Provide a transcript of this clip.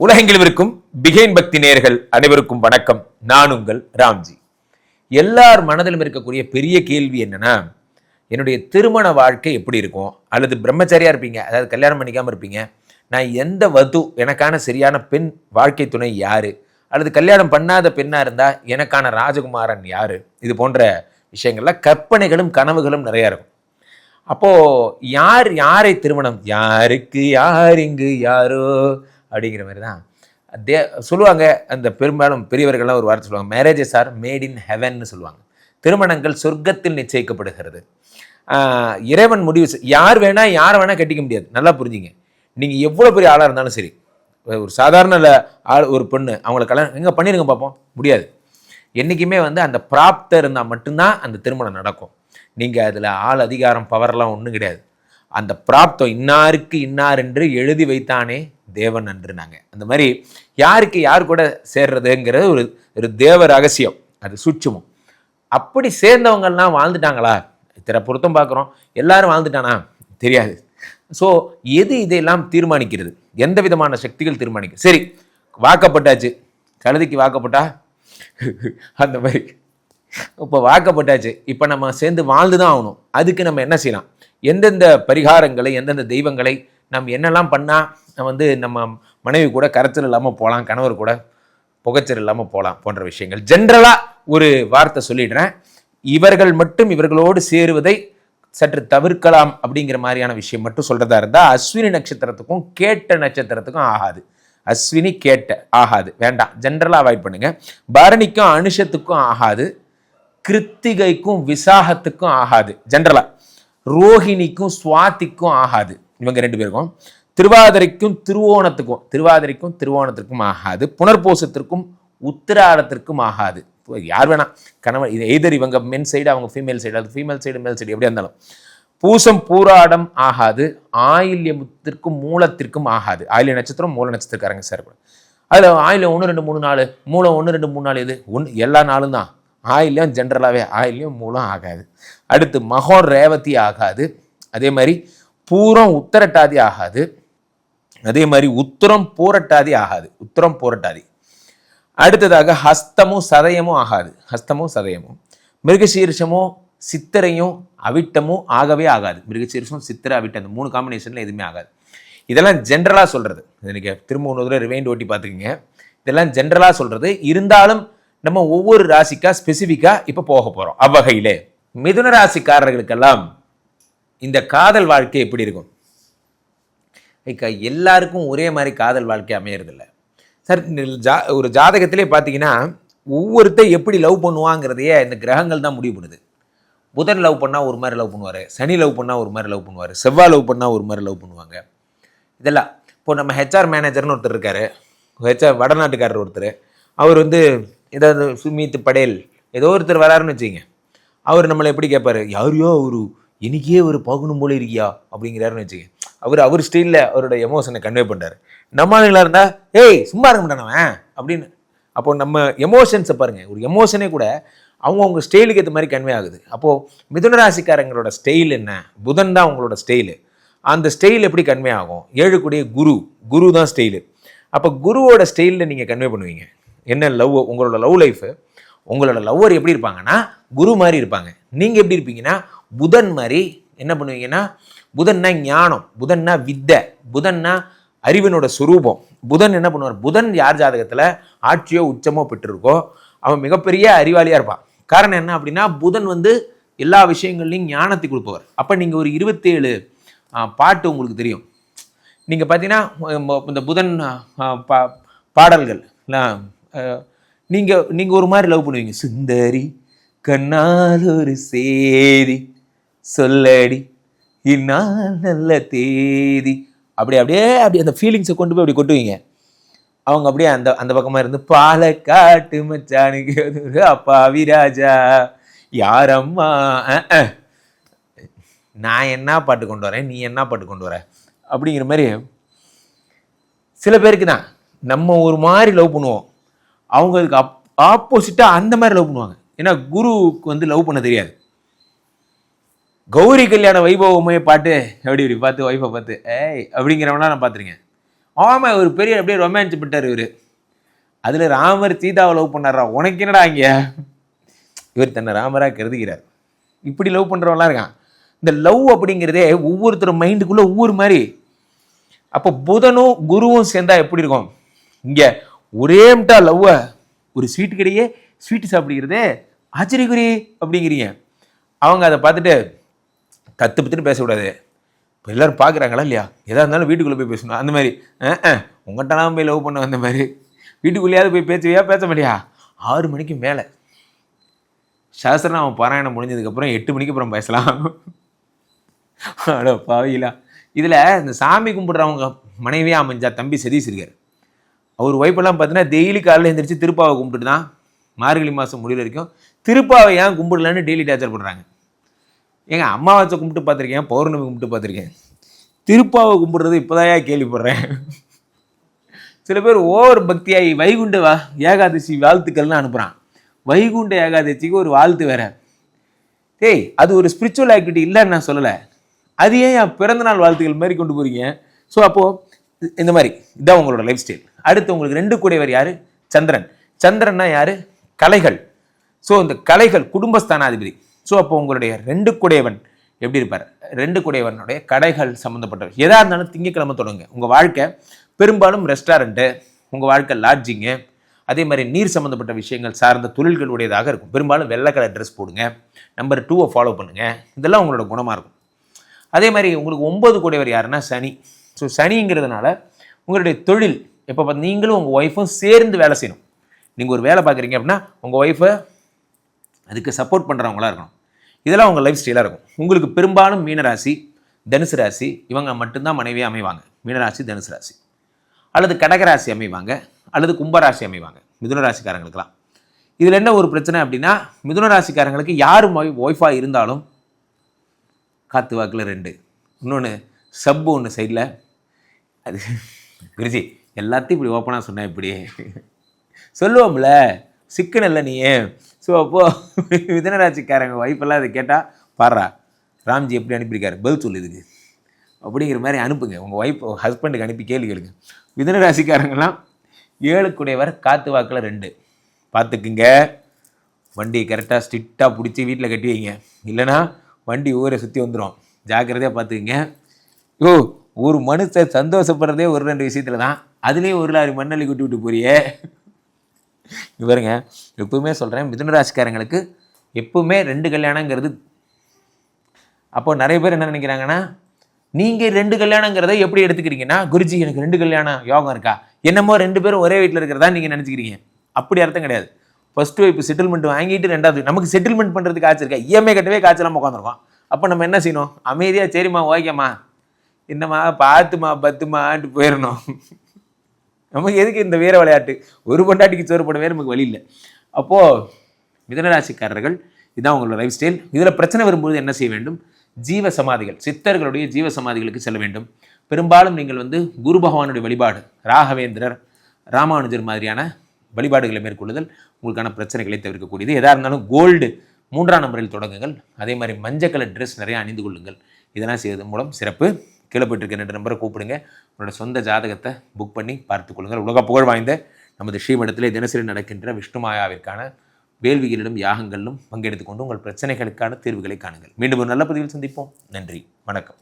உலகெங்கிலும் இருக்கும் பிகைன் பக்தி நேர்கள் அனைவருக்கும் வணக்கம். நான் உங்கள் ராம்ஜி. எல்லார் மனதிலும் இருக்கக்கூடிய பெரிய கேள்வி என்னன்னா என்னுடைய திருமண வாழ்க்கை எப்படி இருக்கும்? அல்லது பிரம்மச்சாரியா இருப்பீங்க அதாவது கல்யாணம் பண்ணிக்காம இருப்பீங்க. நான் எந்த வது எனக்கான சரியான பெண் வாழ்க்கை துணை யாரு? அல்லது கல்யாணம் பண்ணாத பெண்ணா இருந்தா எனக்கான ராஜகுமாரன் யாரு? இது போன்ற விஷயங்கள்ல கற்பனைகளும் கனவுகளும் நிறைய இருக்கும். அப்போ யார் யாரை திருமணம்? யாருக்கு யார் இங்கு யாரோ? அப்படிங்கிற மாதிரி தான். தே சொல்லுவாங்க அந்த பெரும்பாலும் பெரியவர்கள்லாம் ஒரு வார்த்தை சொல்லுவாங்க மேரேஜஸ் ஆர் மேட் இன் ஹெவன்னு சொல்லுவாங்க. திருமணங்கள் சொர்க்கத்தில் நிச்சயிக்கப்படுகிறது. இறைவன் முடிவு யார் வேணால் யாரை வேணால் கட்டிக்க முடியாது. நல்லா புரிஞ்சுங்க. நீங்கள் எவ்வளோ பெரிய ஆளாக இருந்தாலும் சரி. ஒரு சாதாரண ஆள் ஒரு பொண்ணு அவங்கள கல்யாணம் எங்கே பண்ணிடுங்க பார்ப்போம் முடியாது. என்றைக்குமே வந்து அந்த பிராப்தம் இருந்தால் மட்டும்தான் அந்த திருமணம் நடக்கும். நீங்கள் அதில் ஆள் அதிகாரம் பவர்லாம் ஒன்றும் கிடையாது. அந்த பிராப்தம் இன்னாருக்கு இன்னார் என்று எழுதி வைத்தானே தேவன் என்று நாங்கள் அந்த மாதிரி யாருக்கு யார் கூட சேர்றதுங்கிறது ஒரு ஒரு தேவ ரகசியம். அது சூட்சுமம். அப்படி சேர்ந்தவங்கெல்லாம் வாழ்ந்துட்டாங்களா? இத்தனை பொருத்தம் பார்க்குறோம். எல்லாரும் வாழ்ந்துட்டானா? தெரியாது. ஸோ எது இதையெல்லாம் தீர்மானிக்கிறது? எந்த விதமான சக்திகள் தீர்மானிக்க? சரி வாக்கப்பட்டாச்சு. கழுதிக்கு வாக்கப்பட்டா? அந்த மாதிரி. இப்போ வாக்கப்பட்டாச்சு. இப்போ நம்ம சேர்ந்து வாழ்ந்து தான் ஆகணும். அதுக்கு நம்ம என்ன செய்யலாம்? எந்தெந்த பரிகாரங்களை எந்தெந்த தெய்வங்களை நம்ம என்னெல்லாம் பண்ணால் வந்து நம்ம மனைவி கூட கரைச்சல் இல்லாமல் போகலாம் கணவர் கூட புகைச்சல் இல்லாமல் போகலாம் போன்ற விஷயங்கள். ஜென்ரலாக ஒரு வார்த்தை சொல்லிடுறேன். இவர்கள் மட்டும் இவர்களோடு சேருவதை சற்று தவிர்க்கலாம் அப்படிங்கிற மாதிரியான விஷயம் மட்டும் சொல்கிறதா இருந்தால் அஸ்வினி நட்சத்திரத்துக்கும் கேட்ட நட்சத்திரத்துக்கும் ஆகாது. அஸ்வினி கேட்ட ஆகாது. வேண்டாம். ஜென்ரலாக அவாய்ட் பண்ணுங்கள் பரணிக்கும் அனுஷத்துக்கும் ஆகாது. கிருத்திகைக்கும் விசாகத்துக்கும் ஆகாது. ஜென்ரலாக ரோஹிணிக்கும் சுவாதிக்கும் ஆகாது. இவங்க ரெண்டு பேருக்கும். திருவாதிரைக்கும் திருவோணத்துக்கும் திருவாதிரைக்கும் திருவோணத்திற்கும் ஆகாது. புனர்பூசத்திற்கும் உத்திராடத்திற்கும் ஆகாது. யார் வேணா கணவன் இது எய்தர் இவங்க மென் சைடு அவங்க ஃபீமேல் சைடு அது ஃபீமேல் சைடு மேல் சைடு எப்படியா இருந்தாலும். பூசம் பூராடம் ஆகாது. ஆயில்யத்திற்கும் மூலத்திற்கும் ஆகாது. ஆயில்ய நட்சத்திரம் மூல நட்சத்திரக்காரங்க சேரக்கூடாது அதில் ஆயில்யம் ஒன்று ரெண்டு மூணு நாள் மூலம் ஒன்று ரெண்டு மூணு நாள் இது ஒன்று எல்லா நாளும் தான். ஆயில்யம் ஜென்ரலாகவே ஆயில்யம் மூலம் ஆகாது. அடுத்து மகோ ரேவதி ஆகாது. அதே மாதிரி பூரம் உத்தரட்டாதி ஆகாது. அதே மாதிரி உத்தரம் பூரட்டாதி ஆகாது. உத்தரம் பூரட்டாதி. அடுத்ததாக ஹஸ்தமும் சதயமும் ஆகாது. ஹஸ்தமும் சதயமும். மிருகசீர்ஷமும் சித்திரையும் அவிட்டமும் ஆகவே ஆகாது. மிருகசீரிஷம் சித்திரை அவிட்டம் இந்த மூணு காம்பினேஷனில் எதுவுமே ஆகாது. இதெல்லாம் ஜென்ரலாக சொல்கிறது எனக்கு திரும்ப ஒன்று தடவை ரிவைண்ட் ஓட்டி பார்த்துக்குங்க. இதெல்லாம் ஜென்ரலாக சொல்கிறது இருந்தாலும் நம்ம ஒவ்வொரு ராசிக்கா ஸ்பெசிஃபிக்காக இப்போ போக போகிறோம் அவ்வகையிலே மிதுன ராசிக்காரர்களுக்கெல்லாம் இந்த காதல் வாழ்க்கை எப்படி இருக்கும்? எல்லாருக்கும் ஒரே மாதிரி காதல் வாழ்க்கை அமையறதில்ல. சார் ஜா ஒரு ஜாதகத்திலே பார்த்தீங்கன்னா ஒவ்வொருத்தர் எப்படி லவ் பண்ணுவாங்கிறதையே இந்த கிரகங்கள் தான் முடிவு பண்ணுது. புதன் லவ் பண்ணால் ஒரு மாதிரி லவ் பண்ணுவார். சனி லவ் பண்ணால் ஒரு மாதிரி லவ் பண்ணுவார். செவ்வாய் லவ் பண்ணால் ஒரு மாதிரி லவ் பண்ணுவாங்க. இதெல்லாம் இப்போ நம்ம ஹெச்ஆர் மேனேஜர்னு ஒருத்தர் இருக்கார். ஹெச்ஆர் வடநாட்டுக்காரர் ஒருத்தர். அவர் வந்து ஏதாவது சுமித் படேல் ஏதோ ஒருத்தர் வராருன்னு வச்சுங்க அவர் நம்மளை எப்படி கேட்பாரு யாரையோ ஒரு எனக்கே ஒரு பகுனும் போல இருக்கியா? அப்படிங்கிறாருன்னு வச்சுக்கேன் அவர் அவர் ஸ்டைலில் அவரோட எமோஷனை கன்வே பண்ணுறாரு நம்ம இருந்தால் ஏய் சும்மா இருக்க மாட்டானவன் அப்படின்னு. அப்போ நம்ம எமோஷன்ஸை பாருங்கள் ஒரு எமோஷனே கூட அவங்கவுங்க ஸ்டைலுக்கு ஏற்ற மாதிரி கன்வே ஆகுது. அப்போது மிதுன ராசிக்காரங்களோட ஸ்டைல் என்ன? புதன் தான் அவங்களோட ஸ்டைலு அந்த ஸ்டைல் எப்படி கன்வே ஆகும்? ஏழுக்குடைய குரு. குரு தான் ஸ்டைலு அப்போ குருவோட ஸ்டைலில் நீங்கள் கன்வே பண்ணுவீங்க. என்ன லவ் உங்களோட லவ் லைஃபு உங்களோட லவ்வர் எப்படி இருப்பாங்கன்னா குரு மாதிரி இருப்பாங்க. நீங்கள் எப்படி இருப்பீங்கன்னா புதன் மாதிரி என்ன பண்ணுவீங்கன்னா புதன்னா ஞானம் புதன்னா வித்தை புதன்னா அறிவினோட சுரூபம். புதன் என்ன பண்ணுவார்? புதன் யார் ஜாதகத்தில்? ஆட்சியோ உச்சமோ பெற்றிருக்கோ அவன் மிகப்பெரிய அறிவாளியாக இருப்பான். காரணம் என்ன அப்படின்னா புதன் வந்து எல்லா விஷயங்கள்லையும் ஞானத்தை கொடுப்பவர். அப்போ நீங்கள் ஒரு இருபத்தேழு பாட்டு உங்களுக்கு தெரியும். நீங்கள் பார்த்தீங்கன்னா இந்த புதன் பா பாடல்கள் நீங்கள் நீங்கள் ஒரு மாதிரி லவ் பண்ணுவீங்க. சுந்தரி கண்ணால் ஒரு சேரி சொல்லடி இந்நாள் நல்ல தேதி. அப்படி அப்படியே அப்படி அந்த ஃபீலிங்ஸை கொண்டு போய் அப்படி கொட்டுவீங்க. அவங்க அப்படியே அந்த அந்த பக்கமாக இருந்து பாலக்காட்டு மச்சானுக்கு ஒரு அப்பாவி ராஜா யாரம்மா? நான் என்ன பாட்டு கொண்டு வரேன்? நீ என்ன பாட்டு கொண்டு வர? அப்படிங்கிற மாதிரி சில பேருக்கு தான். நம்ம ஒரு மாதிரி லவ் பண்ணுவோம். அவங்களுக்கு அப் ஆப்போசிட்டாக அந்த மாதிரி லவ் பண்ணுவாங்க. ஏன்னா குருவுக்கு வந்து லவ் பண்ண தெரியாது. கௌரி கல்யாண வைபவமே பாட்டு. எப்படி இப்படி பார்த்து ஒய்ஃபை பார்த்து? ஏய் அப்படிங்கிறவனா நான் பார்த்துருக்கேன். ஆமாம் ஒரு பெரிய அப்படியே ரொமான்ஸ் பண்ணிட்டார் இவர். அதில் ராமர் சீதாவை லவ் பண்ணாரா? உனக்கு என்னடா இங்கே இவர் தன்னை ராமராக கருதுகிறார். இப்படி லவ் பண்ணுறவங்களாம் இருக்கான். இந்த லவ் அப்படிங்கிறதே ஒவ்வொருத்தர் மைண்டுக்குள்ளே ஒவ்வொரு மாதிரி. அப்போ புதனும் குருவும் சேர்ந்தா எப்படி இருக்கும்? இங்கே ஒரே மிட்டா லவ்வை ஒரு ஸ்வீட் கடையே ஸ்வீட்டு சாப்பிடுகிறதே ஆச்சரியக்குறி அப்படிங்கிறீங்க. அவங்க அதை பார்த்துட்டு கத்து பத்துன்னு பேசக்கூடாது. இப்போ எல்லாரும் பார்க்குறாங்களா இல்லையா? எதாக இருந்தாலும் வீட்டுக்குள்ளே போய் பேசணும். அந்த மாதிரி. உங்கள்கிட்டலாம் போய் லவ் பண்ண வந்த மாதிரி. வீட்டுக்குள்ளேயாவது போய் பேசுவியா? பேச மாட்டியா? ஆறு மணிக்கு மேலே. சாஸ்திரநாம பாராயணம் முடிஞ்சதுக்கப்புறம் எட்டு மணிக்கு அப்புறம் பேசலாம். அட பாவிலா இதில் இந்த சாமி கும்பிட்றவங்க மனைவியாக அமைஞ்சா தம்பி சதீஷ் இருக்கார். அவர் ஒய்ஃபெல்லாம் பார்த்தீங்கன்னா டெய்லி காலையில் எழுந்திரிச்சு திருப்பாவை கும்பிட்டுட்டு தான் மார்கழி மாதம் முடிவு வரைக்கும் திருப்பாவை ஏன் கும்பிடலன்னு டெய்லி டார்ச்சர் பண்ணுறாங்க ஏங்க அமாவாசை கும்பிட்டு பார்த்துருக்கேன் பௌர்ணமி கும்பிட்டு பார்த்துருக்கேன். திருப்பாவை கும்பிட்றது இப்போதான் கேள்விப்படுறேன். சில பேர் ஓவர் பக்தியாகி வைகுண்ட வா ஏகாதசி வாழ்த்துக்கள்னு அனுப்புகிறான் வைகுண்ட ஏகாதசிக்கு ஒரு வாழ்த்து வேற. டேய் அது ஒரு ஸ்பிரிச்சுவல் ஆக்டிவிட்டி இல்லைன்னு நான் சொல்லலை. அது ஏன் என் பிறந்தநாள் வாழ்த்துக்கள் மாதிரி கொண்டு போகிறீங்க ஸோ அப்போது இந்த மாதிரி இதான் உங்களோட லைஃப் ஸ்டைல் அடுத்து உங்களுக்கு ரெண்டு கூடையவர் யார்? சந்திரன். சந்திரன்னா யார்? கலைகள். ஸோ இந்த கலைகள் குடும்பஸ்தானாதிபதி. ஸோ அப்போ உங்களுடைய ரெண்டு குடையவன் எப்படி இருப்பார்? ரெண்டு குடையவனுடைய கடைகள் சம்மந்தப்பட்டவர் எதாக இருந்தாலும் திங்கக்கிழமை தொடங்க உங்கள் வாழ்க்கை பெரும்பாலும் ரெஸ்டாரண்ட்டு உங்கள் வாழ்க்கை லாட்ஜிங்கு அதே மாதிரி நீர் சம்மந்தப்பட்ட விஷயங்கள் சார்ந்த தொழில்களுடையதாக இருக்கும். பெரும்பாலும் வெள்ளை கலர் ட்ரெஸ் போடுங்க நம்பர் டூவை ஃபாலோ பண்ணுங்கள் இதெல்லாம் உங்களோட குணமாக இருக்கும். அதே மாதிரி உங்களுக்கு ஒம்பது கூடையவர் யாருன்னா சனி. ஸோ சனிங்கிறதுனால உங்களுடைய தொழில் எப்போ பார்த்து நீங்களும் உங்கள் ஒய்ஃபும் சேர்ந்து வேலை செய்யணும். நீங்கள் ஒரு வேலை பார்க்குறீங்க அப்படின்னா உங்கள் ஒய்ஃபை அதுக்கு சப்போர்ட் பண்ணுறவங்களா இருக்கணும். இதெல்லாம் உங்கள் லைஃப் ஸ்டைலாக இருக்கும். உங்களுக்கு பெரும்பாலும் மீனராசி தனுசு ராசி இவங்க மட்டும்தான் மனைவியாக அமைவாங்க. மீனராசி தனுசு ராசி. அல்லது கடகராசி அமைவாங்க அல்லது கும்பராசி அமைவாங்க. மிதுன ராசிக்காரங்களுக்கெல்லாம். இதில் என்ன ஒரு பிரச்சனை அப்படின்னா மிதுன ராசிக்காரங்களுக்கு யார் ஒய்ஃபாக இருந்தாலும் காத்து வாக்கில் ரெண்டு. இன்னொன்று சப்பு ஒன்று சைடில் அது குருஜி எல்லாத்தையும் இப்படி ஓப்பனாக சொன்னேன் இப்படி சொல்லுவோம்ல. சிக்கன் இல்லை நீ ஸோ அப்போது மிதனராட்சிக்காரங்க ஒய்ஃபெல்லாம் அதை கேட்டால் பாடுறா ராம்ஜி எப்படி அனுப்பியிருக்காரு? பதில் சொல்லு இதுக்கு. அப்படிங்கிற மாதிரி அனுப்புங்க. உங்கள் ஒய்ஃப் ஹஸ்பண்டுக்கு அனுப்பி கேள்வி கேளுங்க. மிதனராசிக்காரங்கெல்லாம் ஏழுக்குடையவர் காற்று வாக்கில் ரெண்டு. பார்த்துக்குங்க. வண்டி கரெக்டாக ஸ்ட்ரிக்டாக பிடிச்சி வீட்டில் கட்டி வைங்க. இல்லைனா வண்டி ஊரை சுற்றி வந்துடும் ஜாக்கிரதையாக பார்த்துக்குங்க. ஓ ஒரு மனுஷன் சந்தோஷப்படுறதே ஒரு ரெண்டு விஷயத்தில் தான். அதுலேயும் ஒரு லாரி மண்ணள்ளி கொட்டி விட்டு போறியே. இவருங்க எப்பவுமே சொல்கிறேன் மிதுன ராசிக்காரங்களுக்கு எப்பவுமே ரெண்டு கல்யாணங்கிறது. அப்போ நிறைய பேர் என்ன நினைக்கிறாங்கன்னா நீங்கள் ரெண்டு கல்யாணங்கிறத எப்படி எடுத்துக்கிறீங்கன்னா குருஜி எனக்கு ரெண்டு கல்யாணம் யோகம் இருக்கா? என்னமோ ரெண்டு பேரும் ஒரே வீட்டில் இருக்கிறதா நீங்கள் நினச்சிக்கிறீங்க. அப்படி அர்த்தம் கிடையாது. ஃபஸ்ட்டு இப்போ செட்டில்மெண்ட் வாங்கிட்டு ரெண்டாவது நமக்கு செட்டில்மெண்ட் பண்ணுறதுக்கு காய்ச்சல் இருக்கா? இஎம்ஐ கட்டவே காய்ச்சலாம உட்காந்துருக்கோம் அப்போ நம்ம என்ன செய்யணும்? அமைதியாக சரிம்மா ஓகேம்மா. என்னம்மா பார்த்துமா பத்துமான்ட்டு போயிடணும். நமக்கு எதுக்கு இந்த வீர விளையாட்டு? ஒரு பொண்டாட்டிக்கு சோறு போடவே நமக்கு வழி இல்லை. அப்போது மிதனராசிக்காரர்கள் இதுதான் உங்களோட லைஃப் ஸ்டைல் இதில் பிரச்சனை வரும்போது என்ன செய்ய வேண்டும்? ஜீவ சமாதிகள் சித்தர்களுடைய ஜீவ சமாதிகளுக்கு செல்ல வேண்டும். பெரும்பாலும் நீங்கள் வந்து குரு பகவானுடைய வழிபாடு ராகவேந்திரர் ராமானுஜர் மாதிரியான வழிபாடுகளை மேற்கொள்ளுதல் உங்களுக்கான பிரச்சனைகளை தவிர்க்கக்கூடியது. எதாக இருந்தாலும் கோல்டு மூன்றாம் நம்பரில் தொடங்குங்கள். அதே மாதிரி மஞ்சள் கலர் ட்ரெஸ் நிறைய அணிந்து கொள்ளுங்கள். இதெல்லாம் செய்வதன் மூலம் சிறப்பு. கீழே போயிட்டு ரெண்டு நம்பரை கூப்பிடுங்க. உங்களோட சொந்த ஜாதகத்தை புக் பண்ணி பார்த்துக்கொள்ளுங்கள் உலக புகழ் வாய்ந்த நமது ஸ்ரீமடத்தில் தினசரி நடக்கின்ற விஷ்ணுமாயாவிற்கான வேள்விகளிலும் யாகங்களிலும் பங்கெடுத்துக்கொண்டு உங்கள் பிரச்சனைகளுக்கான தீர்வுகளை காணுங்கள். மீண்டும் ஒரு நல்ல பதிவில் சந்திப்போம். நன்றி. வணக்கம்.